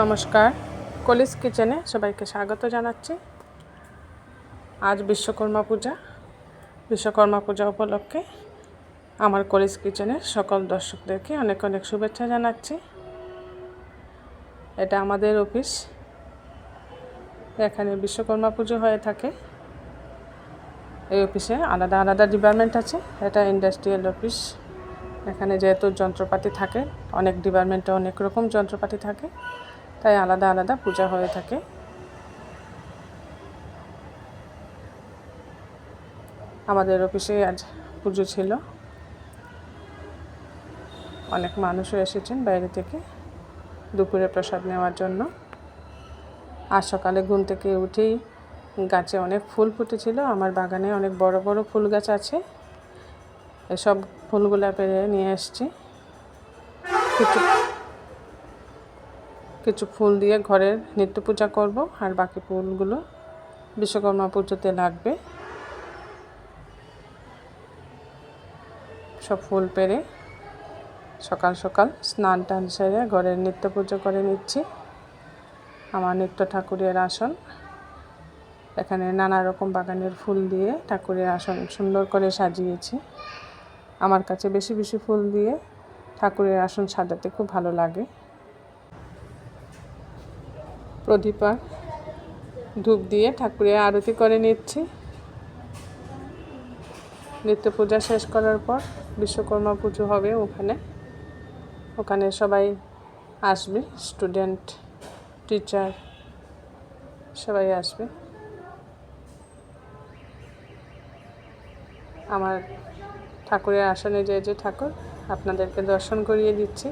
নমস্কার। কলিস কিচেনে সবাইকে স্বাগত জানাচ্ছি। আজ বিশ্বকর্মা পূজা। বিশ্বকর্মা পূজা উপলক্ষে আমার কলিস কিচেনের সকল দর্শকদেরকে অনেক অনেক শুভেচ্ছা জানাচ্ছি। এটা আমাদের অফিস। এখানে বিশ্বকর্মা পুজো হয়ে থাকে। এই অফিসে আলাদা আলাদা ডিপার্টমেন্ট আছে। এটা ইন্ডাস্ট্রিয়াল অফিস। এখানে যেহেতু যন্ত্রপাতি থাকে, অনেক ডিপার্টমেন্টে অনেক রকম যন্ত্রপাতি থাকে। তাই আলাদা আলাদা পূজা হয়ে থাকে। আমাদের অফিসে আজ পুজো ছিল। অনেক মানুষও এসেছেন বাইরে থেকে দুপুরে প্রসাদ নেওয়ার জন্য। আর সকালে ঘুম থেকে উঠেই গাছে অনেক ফুল ফুটেছিল। আমার বাগানে অনেক বড় বড় ফুল গাছ আছে। এসব ফুলগুলা পেরে নিয়ে এসছি। কিছু কিছু ফুল দিয়ে ঘরের নিত্য পূজা করব আর বাকি ফুলগুলো বিশ্বকর্মা পুজোতে লাগবে। সব ফুল পেরে সকাল সকাল স্নান টান সেরে ঘরের নিত্য পুজো করে নিচ্ছি। আমার নিত্য ঠাকুরের আসন। এখানে নানা রকম বাগানের ফুল দিয়ে ঠাকুরের আসন সুন্দর করে সাজিয়েছি। আমার কাছে বেশি বেশি ফুল দিয়ে ঠাকুরের আসন সাজাতে খুব ভালো লাগে। প্রদীপা ধূপ দিয়ে ঠাকুরের আরতি করে নিচ্ছি। নিত্য পূজা শেষ করার পর বিশ্বকর্মা পুজো হবে ওখানে। ওখানে সবাই আসবে স্টুডেন্ট টিচার সবাই আসবে। আমার ঠাকুরের আসনে যে যে ঠাকুর, আপনাদেরকে দর্শন করিয়ে দিচ্ছি।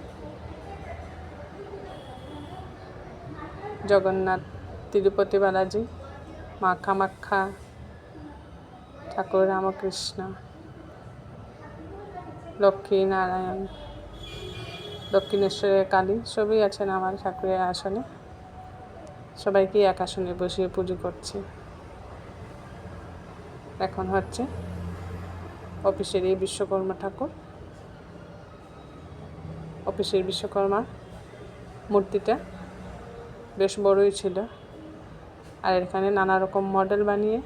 জগন্নাথ, তিরুপতি বালাজি মা কামাখ্যা ঠাকুর রামকৃষ্ণ, লক্ষ্মী নারায়ণ, দক্ষিণেশ্বরের কালী, সবই আছেন আমার ঠাকুরের আসনে। সবাইকে এক আসনে বসিয়ে পুজো করছি। এখন হচ্ছে অফিসের এই বিশ্বকর্মা ঠাকুর। অফিসের বিশ্বকর্মা মূর্তিটা বেশ বড়ই ছিল। আর এখানে নানা রকম মডেল বানিয়ে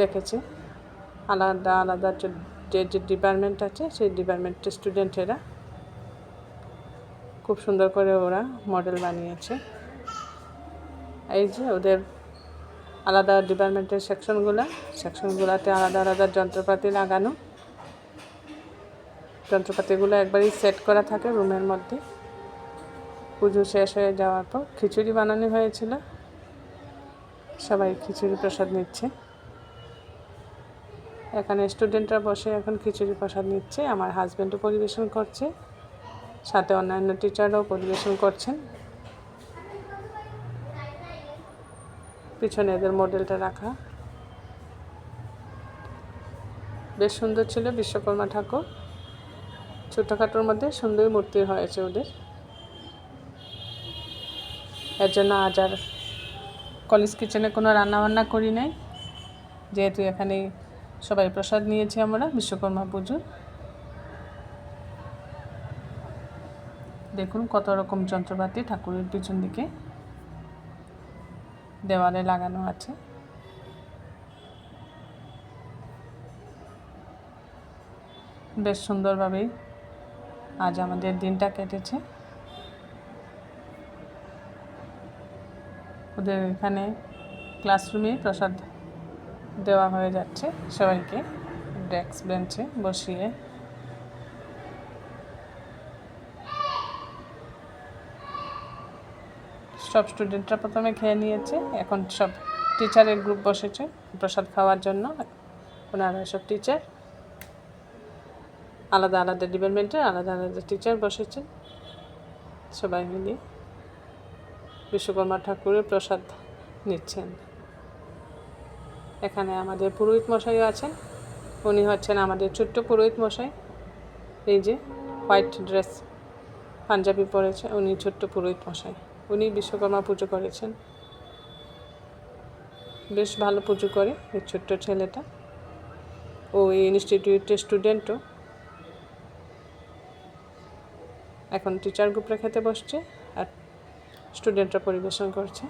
রেখেছে। আলাদা আলাদা যে যে ডিপার্টমেন্ট আছে, সেই ডিপার্টমেন্টের স্টুডেন্টেরা খুব সুন্দর করে ওরা মডেল বানিয়েছে। এই যে ওদের আলাদা ডিপার্টমেন্টের সেকশনগুলো সেকশনগুলোতে আলাদা আলাদা যন্ত্রপাতি লাগানো। যন্ত্রপাতিগুলো একবারই সেট করা থাকে রুমের মধ্যে। পুজো শেষ হয়ে যাওয়ার পর খিচুড়ি বানানো হয়েছিল। সবাই খিচুড়ি প্রসাদ নিচ্ছে। এখানে স্টুডেন্টরা বসে এখন খিচুড়ি প্রসাদ নিচ্ছে। আমার হাজব্যান্ডও পরিবেশন করছে। সাথে অন্যান্য টিচাররাও পরিবেশন করছেন। পিছনে এদের মডেলটা রাখা। বেশ সুন্দর ছিল বিশ্বকর্মা ঠাকুর। ছোটোখাটোর মধ্যে সুন্দর মূর্তি হয়েছে ওদের। এর জন্য আজ আর কলেজ কিচেনে কোনো রান্নাবান্না করি নাই। যেহেতু এখানে সবাই প্রসাদ নিয়েছি আমরা, বিশ্বকর্মা পুজোর দেখুন কত রকম যন্ত্রপাতি ঠাকুরের পিছন দিকে দেওয়ালে লাগানো আছে। বেশ সুন্দরভাবেই আজ আমাদের দিনটা কেটেছে। ওদের এখানে ক্লাসরুমে প্রসাদ দেওয়া হয়ে যাচ্ছে। সবাইকে ডেস্ক বেঞ্চে বসিয়ে। সব স্টুডেন্টরা প্রথমে খেয়ে নিয়েছে। এখন সব টিচারের গ্রুপ বসেছে প্রসাদ খাওয়ার জন্য। ওনারা সব টিচার আলাদা আলাদা ডিপার্টমেন্টে আলাদা আলাদা টিচার বসেছেন সবাই মিলিয়ে বিশ্বকর্মা ঠাকুরের প্রসাদ নিচ্ছেন। এখানে আমাদের পুরোহিত মশাইও আছেন। উনি হচ্ছেন আমাদের ছোট্ট পুরোহিত মশাই। এই যে হোয়াইট ড্রেস পাঞ্জাবি পরেছে উনি ছোট্ট পুরোহিত মশাই। উনি বিশ্বকর্মা পুজো করেছেন। বেশ ভালো পুজো করে এই ছোট্ট ছেলেটা। ও এই ইনস্টিটিউটের স্টুডেন্টও। এখন টিচার গ্রুপরা খেতে বসছে আর স্টুডেন্টরা পরিবেশন করছে।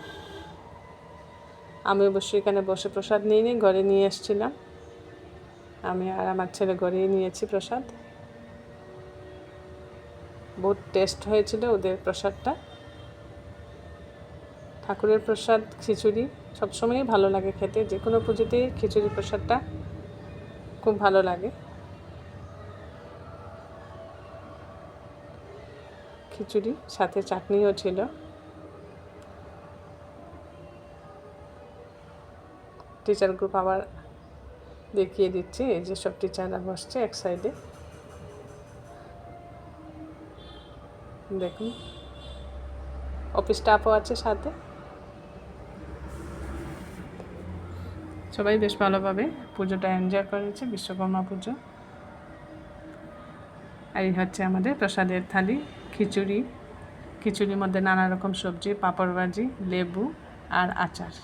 আমি অবশ্যই এখানে বসে প্রসাদ নিয়ে নিই, ঘরে নিয়ে এসেছিলাম আমি আর আমার ছেলে ঘরেই নিয়েছি প্রসাদ। বহুত টেস্ট হয়েছিল ওদের প্রসাদটা। ঠাকুরের প্রসাদ, খিচুড়ি, সবসময়ই ভালো লাগে খেতে। যে কোনো পুজোতেই খিচুড়ি প্রসাদটা খুব ভালো লাগে। খিচুড়ি, সাথে চাটনিও ছিল। টিচার গ্রুপ আবার দেখিয়ে দিচ্ছি, এই যে সব টিচাররা বসছে এক সাইডে দেখুন। অফিস স্টাফও আছে সাথে। সবাই বেশ ভালোভাবে পুজোটা এনজয় করেছে, বিশ্বকর্মা পুজো। আর এই হচ্ছে আমাদের প্রসাদের থালি, খিচুড়ি। খিচুড়ির মধ্যে নানা রকম সবজি, পাঁপড় ভাজি, লেবু আর আচার।